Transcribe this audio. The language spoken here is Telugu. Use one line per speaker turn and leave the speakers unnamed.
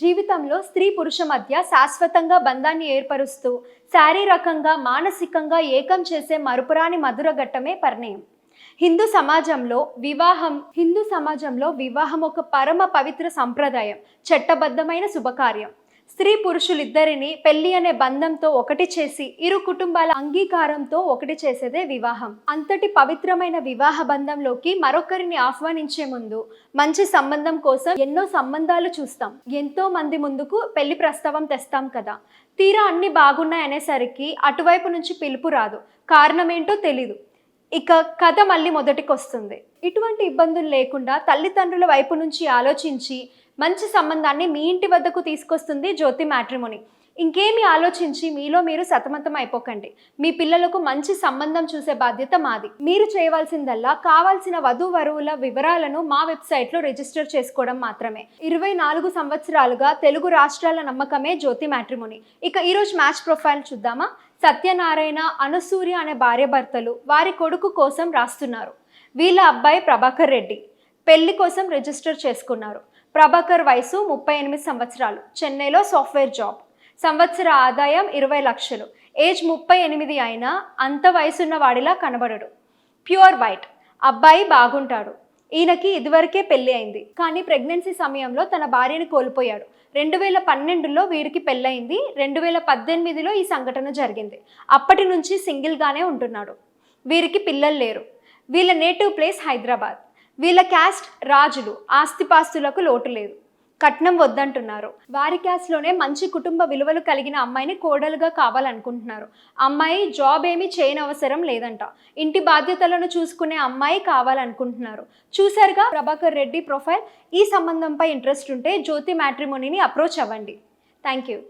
జీవితంలో స్త్రీ పురుష మధ్య శాశ్వతంగా బంధాన్ని ఏర్పరుస్తూ శారీరకంగా మానసికంగా ఏకం చేసే మరుపురాని మధుర ఘట్టమే పరిణయం. హిందూ సమాజంలో వివాహం హిందూ సమాజంలో వివాహం ఒక పరమ పవిత్ర సంప్రదాయం చట్టబద్ధమైన శుభకార్యం. స్త్రీ పురుషులిద్దరిని పెళ్ళి అనే బంధంతో ఒకటి చేసి ఇరు కుటుంబాల అంగీకారంతో ఒకటి చేసేదే వివాహం. అంతటి పవిత్రమైన వివాహ బంధంలోకి మరొకరిని ఆహ్వానించే ముందు మంచి సంబంధం కోసం ఎన్నో సంబంధాలు చూస్తాం. ఎంతో మంది ముందుకు పెళ్ళి ప్రస్తావం తెస్తాం కదా. తీరా అన్ని బాగున్నాయి అనేసరికి అటువైపు నుంచి పిలుపు రాదు. కారణం ఏంటో తెలీదు. ఇక కథ మళ్ళీ మొదటికొస్తుంది. ఇటువంటి ఇబ్బందులు లేకుండా తల్లిదండ్రుల వైపు నుంచి ఆలోచించి మంచి సంబంధాన్ని మీ ఇంటి వద్దకు తీసుకొస్తుంది జ్యోతి మ్యాట్రిమోని ఇంకేమి ఆలోచించి మీలో మీరు సతమతం అయిపోకండి. మీ పిల్లలకు మంచి సంబంధం చూసే బాధ్యత మాది. మీరు చేయవలసిందల్లా కావాల్సిన వధు వరువుల వివరాలను మా వెబ్సైట్లో రిజిస్టర్ చేసుకోవడం మాత్రమే. ఇరవై నాలుగు సంవత్సరాలుగా తెలుగు రాష్ట్రాల నమ్మకమే జ్యోతి మ్యాట్రిమోని ఇక ఈరోజు మ్యాచ్ ప్రొఫైల్ చూద్దామా? సత్యనారాయణ అనుసూర్య అనే భార్యాభర్తలు వారి కొడుకు కోసం రాస్తున్నారు. వీళ్ళ అబ్బాయి ప్రభాకర్ రెడ్డి. పెళ్ళి కోసం రిజిస్టర్ చేసుకున్నారు. ప్రభాకర్ వయసు ముప్పై ఎనిమిది సంవత్సరాలు. చెన్నైలో సాఫ్ట్వేర్ జాబ్. సంవత్సర ఆదాయం ఇరవై లక్షలు. ఏజ్ ముప్పై ఎనిమిది అయినా అంత వయసున్న వాడిలా కనబడడు. Pure white. అబ్బాయి బాగుంటాడు. ఈయనకి ఇదివరకే పెళ్ళి అయింది. కానీ ప్రెగ్నెన్సీ సమయంలో తన భార్యను కోల్పోయాడు. రెండు వేల పన్నెండులో వీరికి పెళ్ళయింది. రెండు వేల పద్దెనిమిదిలో ఈ సంఘటన జరిగింది. అప్పటి నుంచి సింగిల్గానే ఉంటున్నాడు. వీరికి పిల్లలు లేరు. వీళ్ళ నేటివ్ ప్లేస్ హైదరాబాద్. వీళ్ళ క్యాస్ట్ రాజులు ఆస్తిపాస్తులకు లోటు లేదు. కట్నం వద్దంటున్నారు. వారి క్యాస్ట్లోనే మంచి కుటుంబ విలువలు కలిగిన అమ్మాయిని కోడలుగా కావాలనుకుంటున్నారు. అమ్మాయి జాబ్ ఏమీ చేయనవసరం లేదంట. ఇంటి బాధ్యతలను చూసుకునే అమ్మాయి కావాలనుకుంటున్నారు. చూశారుగా ప్రభాకర్ రెడ్డి ప్రొఫైల్. ఈ సంబంధంపై ఇంట్రెస్ట్ ఉంటే జ్యోతి మ్యాట్రిమోనీని అప్రోచ్ అవ్వండి. Thank you.